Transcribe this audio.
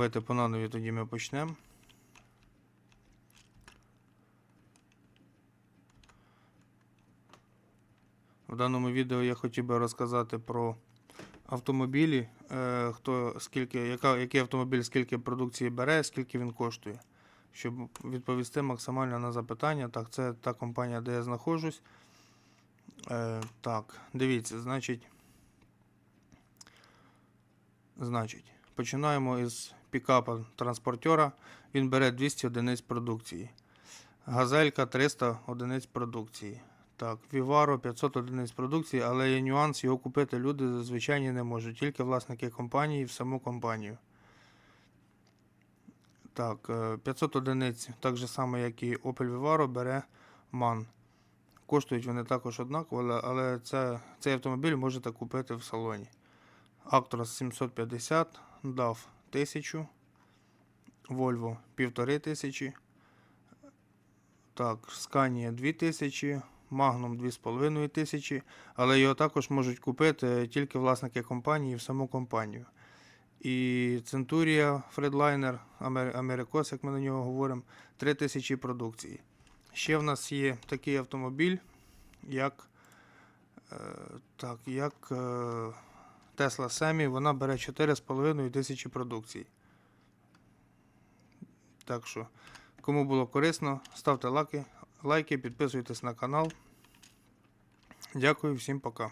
Давайте по нанові тоді ми почнемо. В даному відео я хотів би розказати про автомобілі, е, хто скільки, яка, який автомобіль скільки продукції бере, скільки він коштує. Щоб відповісти максимально на запитання. Так, це та компанія, де я знаходжусь. Е, так, дивіться, значить. Значить, починаємо із пікапа транспортера. Він бере 200 одиниць продукції. Газелька 300 одиниць продукції. Так, Vivaro 500 одиниць продукції, але є нюанс, його купити люди звичайні не можуть, тільки власники компанії в саму компанію. Так, е, 500 одиниць, так же само, як і Opel Vivaro, бере MAN. Коштують вони також однаково, але, але це, цей автомобіль можете купити в салоні. Actros 750, DAF 1000, Volvo 1500, так, Scania 2000, Magnum 2500, але його також можуть купити тільки власники компанії в саму компанію. І Centuria Fredliner, Амер- Америкос, як ми на нього говоримо, 3000 продукції. Ще в нас є такий автомобіль, як, е, так, як е, Tesla Semi, вона бере 4,5 тисячі продукцій. Так що, кому було корисно, ставте лайки, лайки, підписуйтесь на канал. Дякую, всім пока.